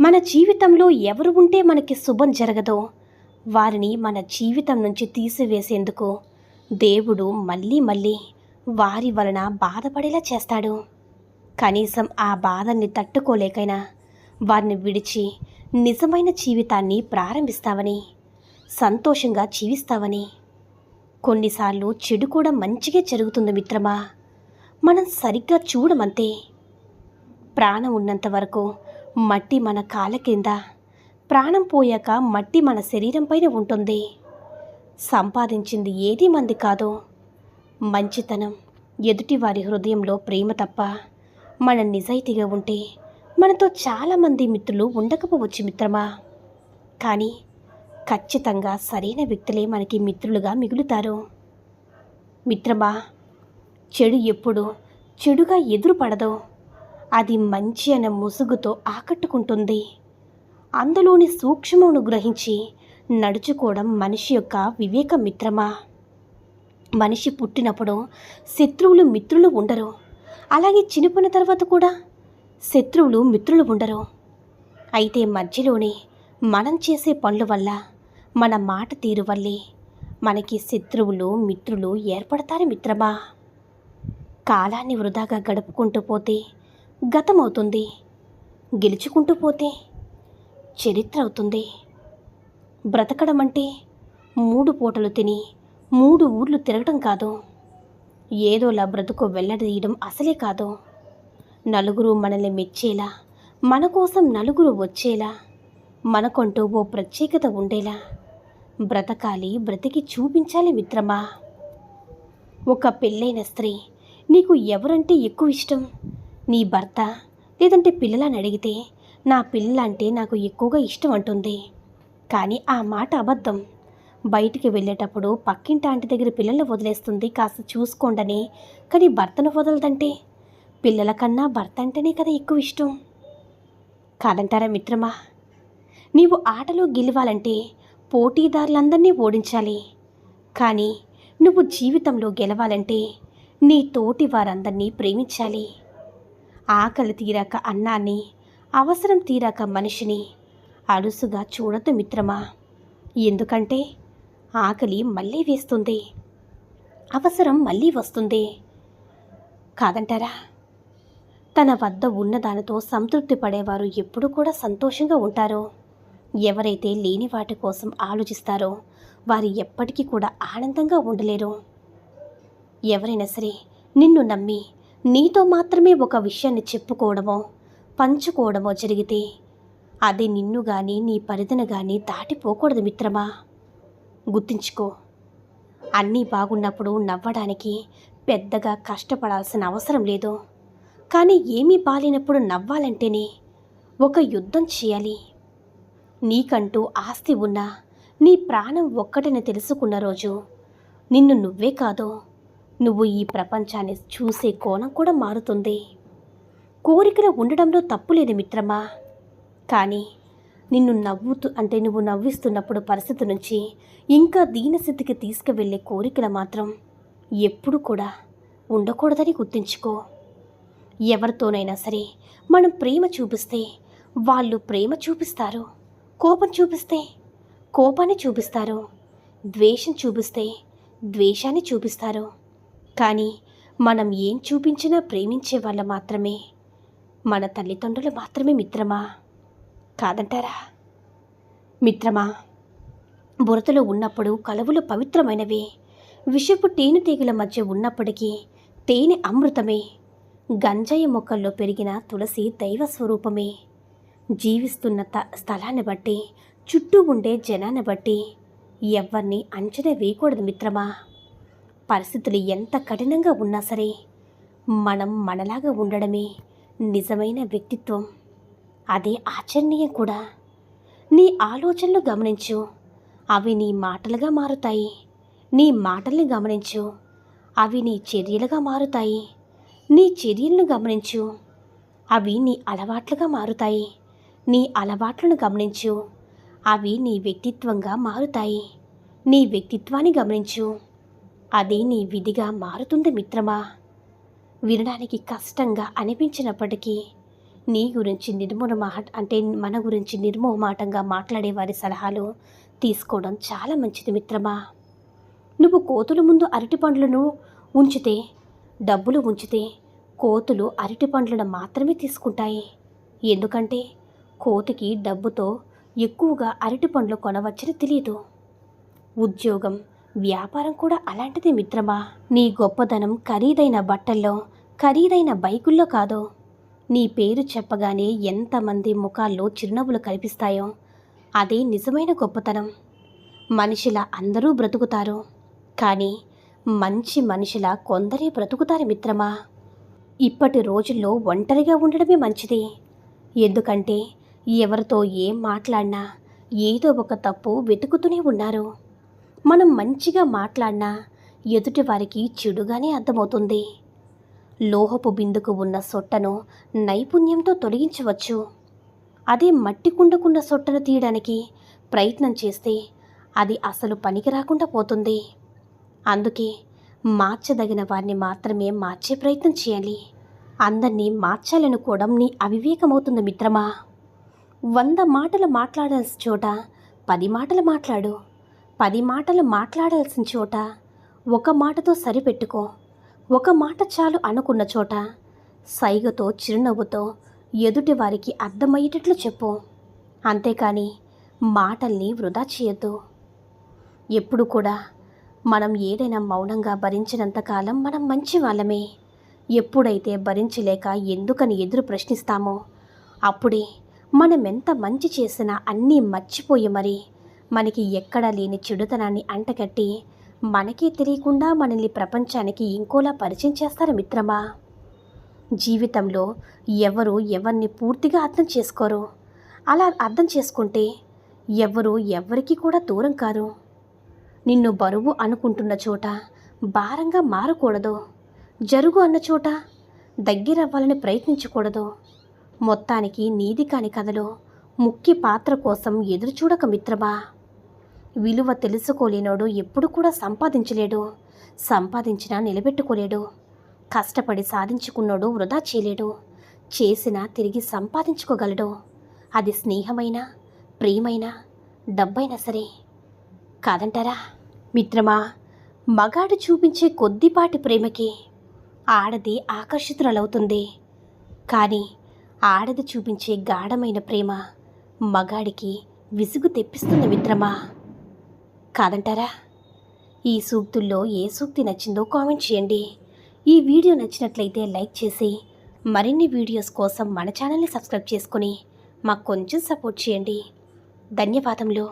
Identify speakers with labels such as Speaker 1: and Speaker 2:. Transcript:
Speaker 1: మన జీవితంలో ఎవరు ఉంటే మనకి శుభం జరగదో వారిని మన జీవితం నుంచి తీసివేసేందుకు దేవుడు మళ్ళీ మళ్ళీ వారి వలన బాధపడేలా చేస్తాడు. కనీసం ఆ బాధల్ని తట్టుకోలేకైనా వారిని విడిచి నిజమైన జీవితాన్ని ప్రారంభిస్తావని సంతోషంగా జీవిస్తావని. కొన్నిసార్లు చెడు కూడా మంచిగా జరుగుతుంది మిత్రమా? మనం సరిగ్గా చూడమంతే. ప్రాణం ఉన్నంత వరకు మట్టి మన కాళ్ళ కింద ప్రాణం పోయాక మట్టి మన శరీరం పైన ఉంటుంది. సంపాదించింది ఏది మంది కాదో. మంచితనం ఎదుటివారి హృదయంలో ప్రేమ తప్ప మన నిజాయితీగా ఉంటే మనతో చాలామంది మిత్రులు ఉండకపోవచ్చు మిత్రమా? కానీ ఖచ్చితంగా సరైన వ్యక్తులే మనకి మిత్రులుగా మిగులుతారు. మిత్రమా చెడు ఎప్పుడు చెడుగా ఎదురుపడదు. అది మంచి అనే ముసుగుతో ఆకట్టుకుంటుంది. అందులోని సూక్ష్మమును గ్రహించి నడుచుకోవడం మనిషి యొక్క వివేక మిత్రమా మనిషి పుట్టినప్పుడు శత్రువులు మిత్రులు ఉండరు. అలాగే చినిపోయిన తర్వాత కూడా శత్రువులు మిత్రులు ఉండరు. అయితే మధ్యలోనే మనం చేసే పనుల వల్ల మన మాట తీరు వల్లే మనకి శత్రువులు మిత్రులు ఏర్పడతారు మిత్రమా? కాలాన్ని వృధాగా గడుపుకుంటూ పోతే గతమవుతుంది. గెలుచుకుంటూ పోతే చరిత్ర అవుతుంది. బ్రతకడం అంటే మూడు పూటలు తిని మూడు ఊర్లు తిరగడం కాదు. ఏదోలా బ్రతుకు వెళ్ళడదీయడం అసలే కాదు. నలుగురు మనల్ని మెచ్చేలా మన కోసం నలుగురు వచ్చేలా మనకంటూ ఓ ప్రత్యేకత ఉండేలా బ్రతకాలి బ్రతికి చూపించాలి మిత్రమా? ఒక పెళ్ళైన స్త్రీ నీకు ఎవరంటే ఎక్కువ ఇష్టం నీ భర్త లేదంటే పిల్లలని అడిగితే నా పిల్లలంటే నాకు ఎక్కువగా ఇష్టం అంటుంది. కానీ ఆ మాట అబద్ధం. బయటికి వెళ్ళేటప్పుడు పక్కింటి ఆంటి దగ్గర పిల్లల్ని వదిలేస్తుంది కాస్త చూసుకోండని. కానీ భర్తను వదలదంటే? పిల్లల కన్నా భర్త అంటేనే కదా ఎక్కువ ఇష్టం. కాదంటారా మిత్రమా? నీవు ఆటలో గెలవాలంటే పోటీదారులందరినీ ఓడించాలి. కానీ నువ్వు జీవితంలో గెలవాలంటే నీ తోటి వారందరినీ ప్రేమించాలి. ఆకలి తీరాక అన్నాన్ని అవసరం తీరాక మనిషిని అరుసుగా చూడదు మిత్రమా? ఎందుకంటే ఆకలి మళ్ళీ వేస్తుంది. అవసరం మళ్ళీ వస్తుంది. కాదంటారా? తన వద్ద ఉన్న దానితో సంతృప్తి పడేవారు ఎప్పుడు కూడా సంతోషంగా ఉంటారు. ఎవరైతే లేని వాటి కోసం ఆలోచిస్తారో వారు ఎప్పటికీ కూడా ఆనందంగా ఉండలేరు. ఎవరైనా సరే నిన్ను నమ్మి నీతో మాత్రమే ఒక విషయాన్ని చెప్పుకోవడమో పంచుకోవడమో జరిగితే అది నిన్ను కానీ నీ పరిధిని కానీ దాటిపోకూడదు మిత్రమా? గుర్తుంచుకో అన్నీ బాగున్నప్పుడు నవ్వడానికి పెద్దగా కష్టపడాల్సిన అవసరం లేదు. కానీ ఏమీ బాలేనప్పుడు నవ్వాలంటేనే ఒక యుద్ధం చేయాలి. నీకంటూ ఆస్తి ఉన్నా నీ ప్రాణం ఒక్కటని తెలుసుకున్న రోజు నిన్ను నువ్వే కాదు నువ్వు ఈ ప్రపంచాన్ని చూసే కోణం కూడా మారుతుంది. కోరికలు ఉండడంలో తప్పు లేదు మిత్రమా? కానీ నిన్ను నవ్వుతూ అంటే నువ్వు నవ్విస్తున్నప్పుడు పరిస్థితి నుంచి ఇంకా దీనస్థితికి తీసుకువెళ్ళే కోరికలు మాత్రం ఎప్పుడు కూడా ఉండకూడదని గుర్తుంచుకో. ఎవరితోనైనా సరే మనం ప్రేమ చూపిస్తే వాళ్ళు ప్రేమ చూపిస్తారు. కోపం చూపిస్తే కోపాన్ని చూపిస్తారు. ద్వేషం చూపిస్తే ద్వేషాన్ని చూపిస్తారు. కానీ మనం ఏం చూపించినా ప్రేమించే వాళ్ళ మాత్రమే. మన తల్లిదండ్రులు మాత్రమే మిత్రమా? కాదంటారా? మిత్రమా? బురదలో ఉన్నప్పుడు కలవులు పవిత్రమైనవి. విషపు తేనెటీగల మధ్య ఉన్నప్పటికీ తేనె అమృతమే. గంజాయి మొక్కల్లో పెరిగిన తులసి దైవ స్వరూపమే. జీవిస్తున్న త స్థలాన్ని బట్టి చుట్టూ ఉండే జనాన్ని బట్టి ఎవరిని అంచనా వేయకూడదు మిత్రమా? పరిస్థితులు ఎంత కఠినంగా ఉన్నా సరే మనం మనలాగా ఉండడమే నిజమైన వ్యక్తిత్వం. అదే ఆచరణీయం కూడా. నీ ఆలోచనలు గమనించు. అవి నీ మాటలుగా మారుతాయి. నీ మాటల్ని గమనించు. అవి నీ చర్యలుగా మారుతాయి. నీ చర్యలను గమనించు. అవి నీ అలవాట్లుగా మారుతాయి. నీ అలవాట్లను గమనించు. అవి నీ వ్యక్తిత్వంగా మారుతాయి. నీ వ్యక్తిత్వాన్ని గమనించు. అది నీ విధిగా మారుతుంది మిత్రమా? వినడానికి కష్టంగా అనిపించినప్పటికీ నీ గురించి నిర్మూలమాట అంటే మన గురించి నిర్మోహమాటంగా మాట్లాడే వారి సలహాలు తీసుకోవడం చాలా మంచిది మిత్రమా? నువ్వు కోతుల ముందు అరటి పండ్లను ఉంచితే డబ్బులు ఉంచితే కోతులు అరటి పండ్లను మాత్రమే తీసుకుంటాయి. ఎందుకంటే కోతికి డబ్బుతో ఎక్కువగా అరటి పండ్లు కొనవచ్చని తెలియదు. ఉద్యోగం వ్యాపారం కూడా అలాంటిదే మిత్రమా? నీ గొప్పదనం ఖరీదైన బట్టల్లో ఖరీదైన బైకుల్లో కాదు. నీ పేరు చెప్పగానే ఎంతమంది ముఖాల్లో చిరునవ్వులు కనిపిస్తాయో. అదే నిజమైన గొప్పతనం. మనిషిలా అందరూ బ్రతుకుతారు. కానీ మంచి మనిషిలా కొందరే బ్రతుకుతారు మిత్రమా? ఇప్పటి రోజుల్లో ఒంటరిగా ఉండడమే మంచిది. ఎందుకంటే ఎవరితో ఏం మాట్లాడినా ఏదో ఒక తప్పు వెతుకుతూనే ఉన్నారు. మనం మంచిగా మాట్లాడినా ఎదుటి వారికి చెడుగానే అర్థమవుతుంది. లోహపు బిందుకు ఉన్న సొట్టను నైపుణ్యంతో తొలగించవచ్చు. అదే మట్టి కుండకున్న సొట్టను తీయడానికి ప్రయత్నం చేస్తే అది అసలు పనికి రాకుండా పోతుంది. అందుకే మార్చదగిన వారిని మాత్రమే మార్చే ప్రయత్నం చేయాలి అందరినీ మార్చాలనుకోవడం నీ అవివేకమవుతుంది మిత్రమా. వంద మాటలు మాట్లాడాల్సిన చోట పది మాటలు మాట్లాడు. పది మాటలు మాట్లాడాల్సిన చోట ఒక మాటతో సరిపెట్టుకో. ఒక మాట చాలు అనుకున్న చోట సైగతో చిరునవ్వుతో ఎదుటి వారికి అర్థమయ్యేటట్లు చెప్పు. అంతేకాని మాటల్ని వృధా చేయొద్దు. ఎప్పుడు కూడా మనం ఏదైనా మౌనంగా భరించినంతకాలం మనం మంచి వాళ్ళమే ఎప్పుడైతే భరించలేక ఎందుకని ఎదురు ప్రశ్నిస్తామో అప్పుడే మనం ఎంత మంచి చేసినా అన్నీ మర్చిపోయి మరి మనకి ఎక్కడా లేని చెడుతనాన్ని అంటగట్టి మనకే తెలియకుండా మనల్ని ప్రపంచానికి ఇంకోలా పరిచయం చేస్తారు మిత్రమా? జీవితంలో ఎవరు ఎవరిని పూర్తిగా అర్థం చేసుకోరు. అలా అర్థం చేసుకుంటే ఎవరు ఎవరికి కూడా దూరం కారు. నిన్ను బరువు అనుకుంటున్న చోట భారంగా మారకూడదు. జరుగు అన్న చోట దగ్గరవ్వాలని ప్రయత్నించకూడదు. మొత్తానికి నీది కాని కథలో ముఖ్య పాత్ర కోసం ఎదురుచూడక మిత్రమా? విలువ తెలుసుకోలేనోడు ఎప్పుడు కూడా సంపాదించలేడు. సంపాదించినా నిలబెట్టుకోలేడు. కష్టపడి సాధించుకున్నోడు వృధా చేయలేడు. చేసినా తిరిగి సంపాదించుకోగలడు. అది స్నేహమైనా ప్రేమైనా డబ్బైనా సరే. కాదంటారా? మిత్రమా మగాడు చూపించే కొద్దిపాటి ప్రేమకి ఆడది ఆకర్షితురాలవుతుంది. కానీ ఆడది చూపించే గాఢమైన ప్రేమ మగాడికి విసుగు తెప్పిస్తుంది మిత్రమా. కాదంటారా? ఈ సూక్తుల్లో ఏ సూక్తి నచ్చిందో కామెంట్ చేయండి. ఈ వీడియో నచ్చినట్లయితే లైక్ చేసి మరిన్ని వీడియోస్ కోసం మన ఛానల్ని సబ్స్క్రైబ్ చేసుకొని మాకు కొంచెం సపోర్ట్ చేయండి. ధన్యవాదములు.